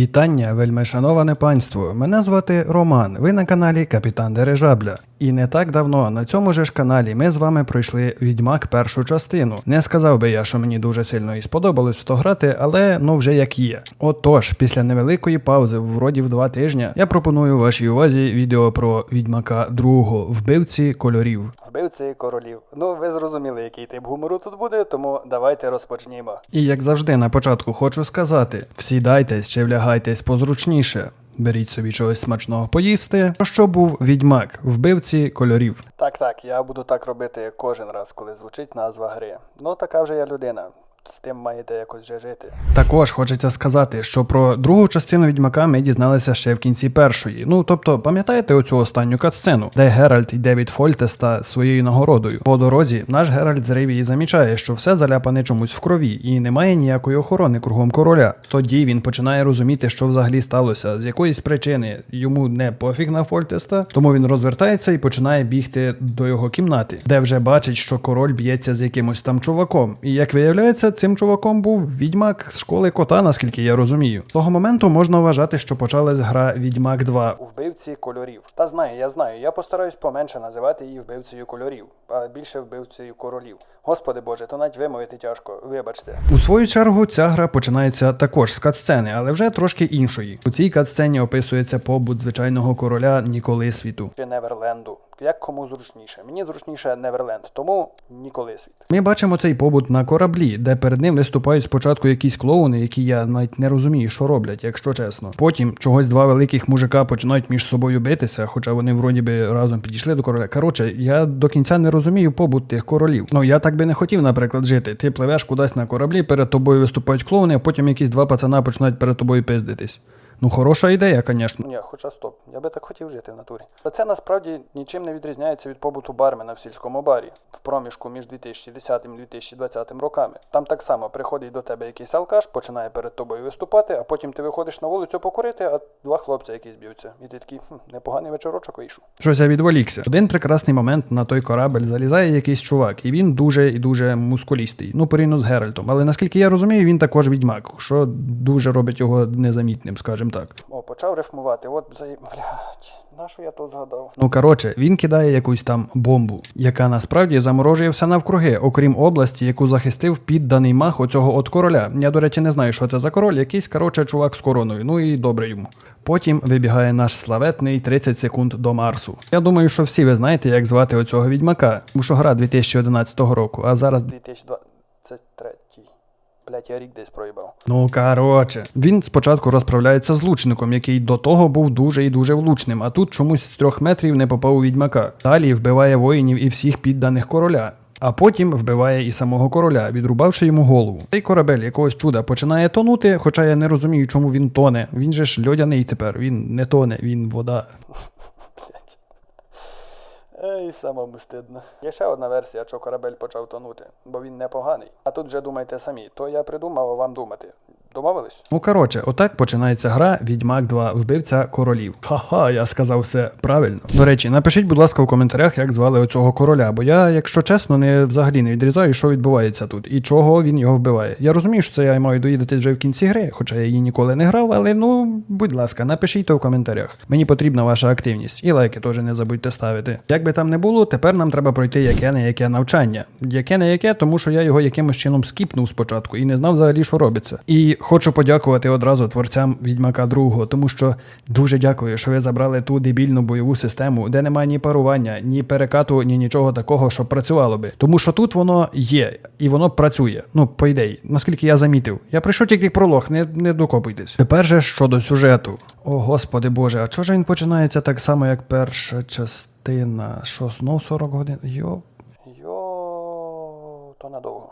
Вітання, вельми шановане панство. Мене звати Роман. Ви на каналі Капітан Дирижабля. І не так давно на цьому же ж каналі ми з вами пройшли Відьмак першу частину. Не сказав би я, що мені дуже сильно і сподобалось то грати, але ну вже як є. Отож, після невеликої паузи, вроді в два тижня, я пропоную вашій увазі відео про Відьмака другого вбивці кольорів. Вбивці королів. Ну, ви зрозуміли, який тип гумору тут буде, тому давайте розпочнімо. І як завжди, на початку хочу сказати: всідайтесь чи влягайтесь позручніше. Беріть собі чогось смачного поїсти. Про що був відьмак, вбивці кольорів. Так, так, я буду так робити кожен раз, коли звучить назва гри. Ну, така вже я людина. З тим маєте якось вже жити. Також хочеться сказати, що про другу частину відьмака ми дізналися ще в кінці першої. Ну тобто, пам'ятаєте оцю останню катсцену, де Геральт йде від Фольтеста своєю нагородою. По дорозі наш Геральт з Ривії замічає, що все заляпане чомусь в крові, і немає ніякої охорони кругом короля. Тоді він починає розуміти, що взагалі сталося, з якоїсь причини йому не пофіг на Фольтеста, тому він розвертається і починає бігти до його кімнати, де вже бачить, що король б'ється з якимось там чуваком. І як виявляється, цим чуваком був відьмак з школи кота, наскільки я розумію. Того моменту можна вважати, що почалась гра Відьмак 2 у вбивці кольорів. Та знаю, я знаю. Я постараюсь поменше називати її вбивцею кольорів, а більше вбивцею королів. Господи Боже, то навіть вимовити тяжко. Вибачте. У свою чергу ця гра починається також з катсцени, але вже трошки іншої. У цій катсцені описується побут звичайного короля Ніколи світу. Чи Неверленду. Як кому зручніше. Мені зручніше Неверленд, тому ніколи світ. Ми бачимо цей побут на кораблі, де перед ним виступають спочатку якісь клоуни, які я навіть не розумію, що роблять, якщо чесно. Потім чогось два великих мужика починають між собою битися, хоча вони вроді би разом підійшли до короля. Коротше, я до кінця не розумію побут тих королів. Ну я так би не хотів, наприклад, жити. Ти пливеш кудись на кораблі, перед тобою виступають клоуни, а потім якісь два пацана починають перед тобою пиздитись. Ну, хороша ідея, звісно. Ні, хоча стоп, я би так хотів жити в натурі. Та це насправді нічим не відрізняється від побуту бармена в сільському барі в проміжку між 2010 і 2020 роками. Там так само приходить до тебе якийсь алкаш, починає перед тобою виступати, а потім ти виходиш на вулицю покурити, а два хлопця якісь б'ються. І ти такий хм, непоганий вечорочок вийшов. Щось я відволікся. Один прекрасний момент на той корабель залізає якийсь чувак, і він дуже і дуже мускулістий. Ну, порівняно з Геральтом. Але наскільки я розумію, він також відьмак, що дуже робить його незамітним, скажімо так. О, почав рифмувати. От за блядь, на що я то згадав? Ну коротше, він кидає якусь там бомбу, яка насправді заморожує все навкруги, окрім області, яку захистив підданий мах оцього от короля. Я, до речі, не знаю, що це за король, якийсь коротше чувак з короною. Ну і добре йому. Потім вибігає наш славетний 30 секунд до Марсу. Я думаю, що всі ви знаєте, як звати оцього відьмака, тому що гра 2011 року, а зараз 2023. Блять, я рік десь проїбав. Ну короче, він спочатку розправляється з лучником, який до того був дуже і дуже влучним, а тут чомусь з трьох метрів не попав у відьмака. Далі вбиває воїнів і всіх підданих короля. А потім вбиває і самого короля, відрубавши йому голову. Цей корабель якогось чуда починає тонути, хоча я не розумію, чому він тоне. Він же ж льодяний тепер, він не тоне, він вода. Ей, самому стидно. Є ще одна версія, що корабель почав тонути, бо він непоганий. А тут вже думайте самі, то я придумав вам думати. Домовились? Ну коротше, отак починається гра Відьмак 2 Вбивця королів. Ха-ха, я сказав все правильно. До речі, напишіть, будь ласка, в коментарях, як звали оцього короля, бо я, якщо чесно, не взагалі не відрізаю, що відбувається тут і чого він його вбиває. Я розумію, що це я маю доїдати вже в кінці гри, хоча я її ніколи не грав, але ну, будь ласка, напишіть то в коментарях. Мені потрібна ваша активність. І лайки теж не забудьте ставити. Як би там не було, тепер нам треба пройти яке не яке навчання. Яке не яке, тому що я його якимось чином скіпнув спочатку і не знав взагалі, що робиться. І хочу подякувати одразу творцям Відьмака 2, тому що дуже дякую, що ви забрали ту дебільну бойову систему, де немає ні парування, ні перекату, ні нічого такого, що працювало би. Тому що тут воно є і воно працює. Ну, по ідеї, наскільки я замітив. Я прийшов тільки пролог, не, не докопуйтесь. Тепер же щодо сюжету. О, господи Боже, а чого ж він починається так само, як перша частина? Що, знов 40 годин? Йо.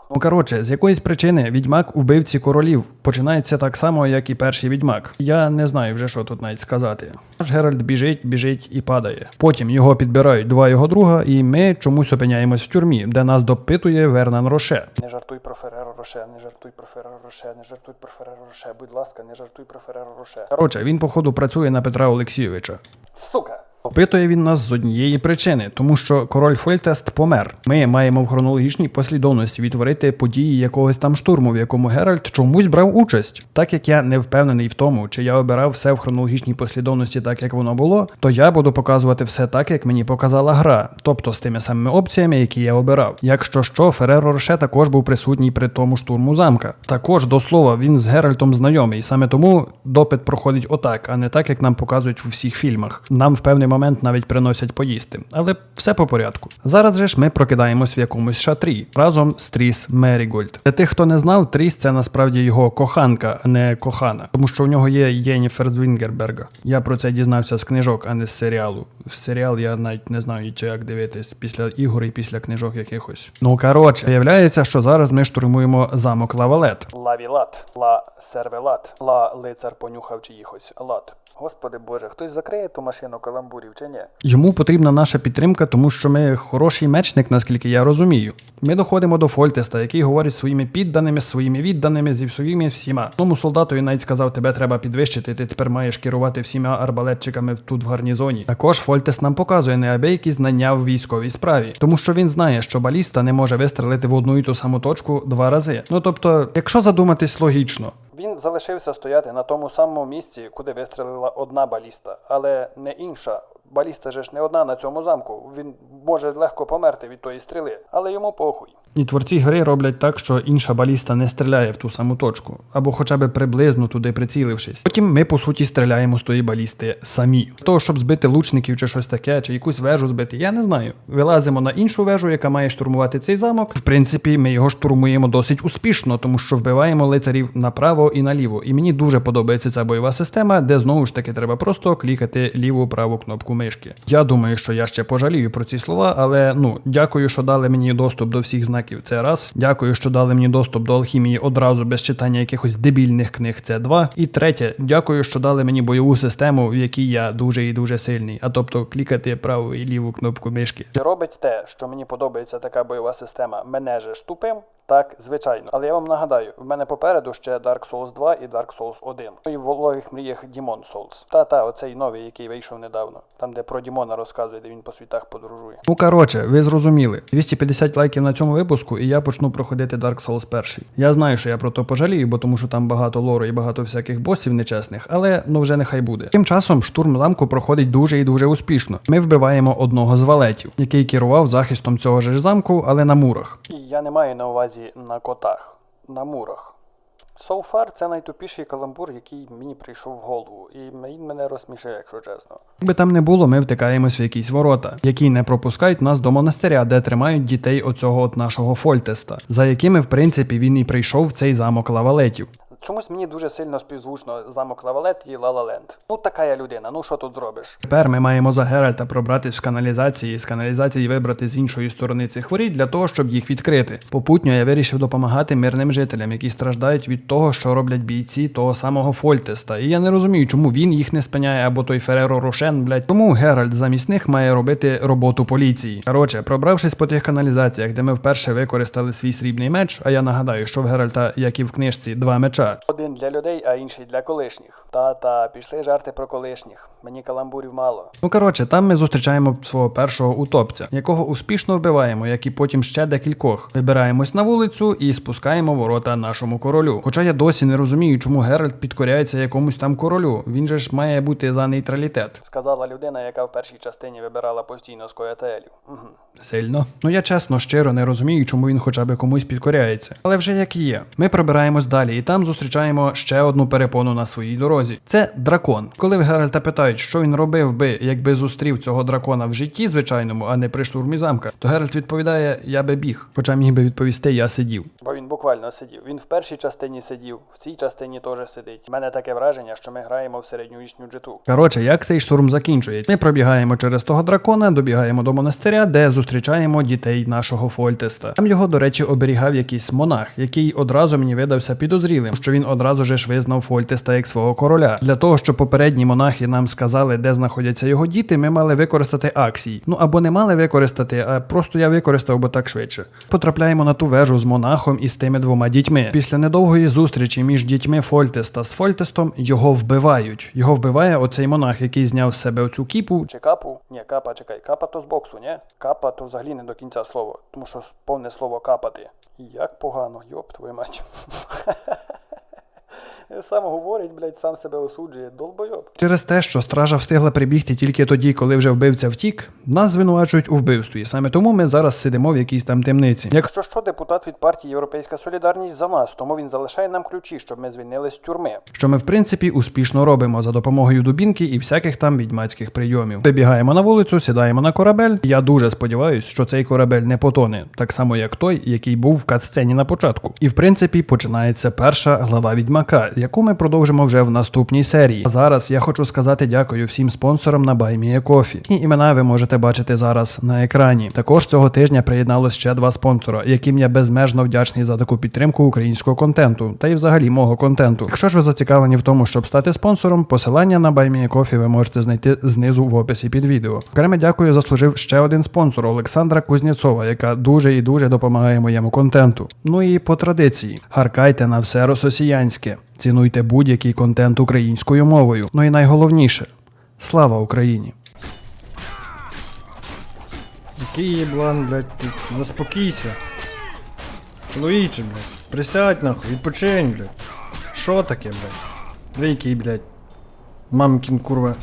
Ну коротше, з якоїсь причини відьмак у вбивці королів починається так само, як і перший відьмак. Я не знаю вже, що тут навіть сказати. Наш Геральт біжить, біжить і падає. Потім його підбирають два його друга, і ми чомусь опиняємось в тюрмі, де нас допитує Вернан Роше. Не жартуй про Фереро Роше, не жартуй про Фереро Роше, не жартуй про Фереро Роше, будь ласка, не жартуй про Фереро Роше. Коротше, він, походу, працює на Петра Олексійовича. Сука! Опитує він нас з однієї причини, тому що король Фольтест помер. Ми маємо в хронологічній послідовності відтворити події якогось там штурму, в якому Геральт чомусь брав участь. Так як я не впевнений в тому, чи я обирав все в хронологічній послідовності так, як воно було, то я буду показувати все так, як мені показала гра, тобто з тими самими опціями, які я обирав. Якщо що, Фереро Роше також був присутній при тому штурму замка. Також до слова, він з Геральтом знайомий, саме тому допит проходить отак, а не так, як нам показують у всіх фільмах. Нам в певний момент навіть приносять поїсти. Але все по порядку. Зараз же ж ми прокидаємось в якомусь шатрі разом з Тріс Мерігольд. Для тих, хто не знав, Тріс це насправді його коханка, а не кохана, тому що у нього є Єніфер з Вінгерберга. Я про це дізнався з книжок, а не з серіалу. В серіал я навіть не знаю, чи як дивитись після ігор і після книжок якихось. Ну коротше, виявляється, що зараз ми штурмуємо замок Лавалет. Лавілат, ла сервелат, ла лицар понюхав чиїхось лат. Господи Боже, хтось закриє ту машину каламбурів чи ні? Йому потрібна наша підтримка, тому що ми хороший мечник, наскільки я розумію. Ми доходимо до Фольтеста, який говорить своїми підданими, своїми відданими, зі своїми всіма. Тому солдатові навіть сказав, тебе треба підвищити, ти тепер маєш керувати всіма арбалетчиками тут в гарнізоні. Також Фольтест нам показує неабиякі знання в військовій справі, тому що він знає, що баліста не може вистрелити в одну і ту саму точку два рази. Ну тобто, якщо задуматись логічно. Він залишився стояти на тому самому місці, куди вистрелила одна баліста, але не інша. Баліста ж не одна на цьому замку. Він може легко померти від тої стріли, але йому похуй. І творці гри роблять так, що інша баліста не стріляє в ту саму точку, або хоча б приблизно туди прицілившись. Потім ми по суті стріляємо з тої балісти самі. Для того, щоб збити лучників чи щось таке, чи якусь вежу збити, я не знаю. Вилазимо на іншу вежу, яка має штурмувати цей замок. В принципі, ми його штурмуємо досить успішно, тому що вбиваємо лицарів направо і наліво. І мені дуже подобається ця бойова система, де знову ж таки треба просто клікати ліву праву кнопку мишки. Я думаю, що я ще пожалію про ці слова, але ну дякую, що дали мені доступ до всіх знаків. Це раз. Дякую, що дали мені доступ до алхімії одразу без читання якихось дебільних книг. Це два. І третє, дякую, що дали мені бойову систему, в якій я дуже і дуже сильний. А тобто клікати праву і ліву кнопку мишки. Робить те, що мені подобається така бойова система, мене же ж тупим? Так, звичайно. Але я вам нагадаю, в мене попереду ще Dark Souls 2 і Dark Souls 1. І в вологих мріях Demon Souls. Та-та, оцей новий, який вийшов недавно. Там, де про Дімона розказує, де він по світах подорожує. Ну коротше, ви зрозуміли. 250 лайків на цьому випуску, і я почну проходити Dark Souls 1. Я знаю, що я про то пожалію, бо тому що там багато лору і багато всяких босів нечесних, але ну вже нехай буде. Тим часом штурм замку проходить дуже і дуже успішно. Ми вбиваємо одного з валетів, який керував захистом цього ж замку, але на мурах. І я не маю на увазі на котах, на мурах. So far це найтупіший каламбур, який мені прийшов в голову, і він мене розсмішив, якщо чесно. Якби там не було, ми втикаємось в якісь ворота, які не пропускають нас до монастиря, де тримають дітей оцього от нашого Фольтеста, за якими, в принципі, він і прийшов в цей замок лавалетів. Чомусь мені дуже сильно співзвучно замок Лавалет і Лалаленд. Ну така я людина, ну що тут зробиш? Тепер ми маємо за Геральта пробратись в каналізації, з каналізації вибрати з іншої сторони цих воріт для того, щоб їх відкрити. Попутньо я вирішив допомагати мирним жителям, які страждають від того, що роблять бійці того самого Фольтеста. І я не розумію, чому він їх не спиняє, або той Фереро Рошен, блядь. Тому Геральт замість них має робити роботу поліції. Коротше, пробравшись по тих каналізаціях, де ми вперше використали свій срібний меч, а я нагадаю, що в Геральта, як і в книжці, два меча. Один для людей, а інший для колишніх. Та-та, пішли жарти про колишніх. Мені каламбурів мало. Ну коротше, там ми зустрічаємо свого першого утопця, якого успішно вбиваємо, як і потім ще декількох. Вибираємось на вулицю і спускаємо ворота нашому королю. Хоча я досі не розумію, чому Геральт підкоряється якомусь там королю. Він же ж має бути за нейтралітет. Сказала людина, яка в першій частині вибирала постійно з коятелів. Угу. Сильно. Ну я чесно, щиро не розумію, чому він хоча б комусь підкоряється. Але вже як є. Ми пробираємось далі, і там зустрічаємо ще одну перепону на своїй дорозі. Це дракон. Коли в Геральта питають, що він робив би, якби зустрів цього дракона в житті звичайному, а не при штурмі замка, то Геральт відповідає: Я би біг. Хоча міг би відповісти, я сидів. Бо він буквально сидів. Він в першій частині сидів, в цій частині теж сидить. У мене таке враження, що ми граємо в середньовічну джиту. Коротше, як цей штурм закінчується? Ми пробігаємо через того дракона, добігаємо до монастиря, де зустрічаємо дітей нашого Фольтеста. Там його, до речі, оберігав якийсь монах, який одразу мені видався підозрілим, що він одразу ж визнав Фольтеста як свого короля. Для того, щоб попередні монахи нам сказали, де знаходяться його діти, ми мали використати акції. Ну або не мали використати, а просто я використав, бо так швидше. Потрапляємо на ту вежу з монахом і з тими двома дітьми. Після недовгої зустрічі між дітьми Фольтеста з Фольтестом його вбивають. Його вбиває оцей монах, який зняв з себе оцю кіпу. Чи капу? Ні, капа, чекай, капа то з боксу, ні? Капа то взагалі не до кінця слово, тому що повне слово капати. Як погано, йоп твою мать. Сам говорить, блядь, сам себе осуджує, долбойоб. Через те, що стража встигла прибігти тільки тоді, коли вже вбивця втік, нас звинувачують у вбивстві. І саме тому ми зараз сидимо в якійсь там темниці. Якщо що, депутат від партії Європейська Солідарність за нас, тому він залишає нам ключі, щоб ми звільнились з тюрми. Що ми в принципі успішно робимо за допомогою дубінки і всяких там відьмацьких прийомів. Вибігаємо на вулицю, сідаємо на корабель. Я дуже сподіваюся, що цей корабель не потоне, так само як той, який був в катсцені на початку. І в принципі починається перша глава відьмака, яку ми продовжимо вже в наступній серії. А зараз я хочу сказати дякую всім спонсорам на BuyMeACoffee. Їхні імена ви можете бачити зараз на екрані. Також цього тижня приєдналось ще два спонсора, яким я безмежно вдячний за таку підтримку українського контенту та й взагалі мого контенту. Якщо ж ви зацікавлені в тому, щоб стати спонсором, посилання на BuyMeACoffee ви можете знайти знизу в описі під відео. Окреме дякую заслужив ще один спонсор Олександра Кузнєцова, яка дуже і дуже допомагає моєму контенту. Ну і по традиції, гаркайте на все рососіянське. Цінуйте будь-який контент українською мовою. Ну і найголовніше слава Україні! Який єблан, блядь, ти заспокійся. Чоловіче, блядь. Присядь нахуй, відпочинь, блядь. Що таке, блядь? Ви блядь? Мамкін курва.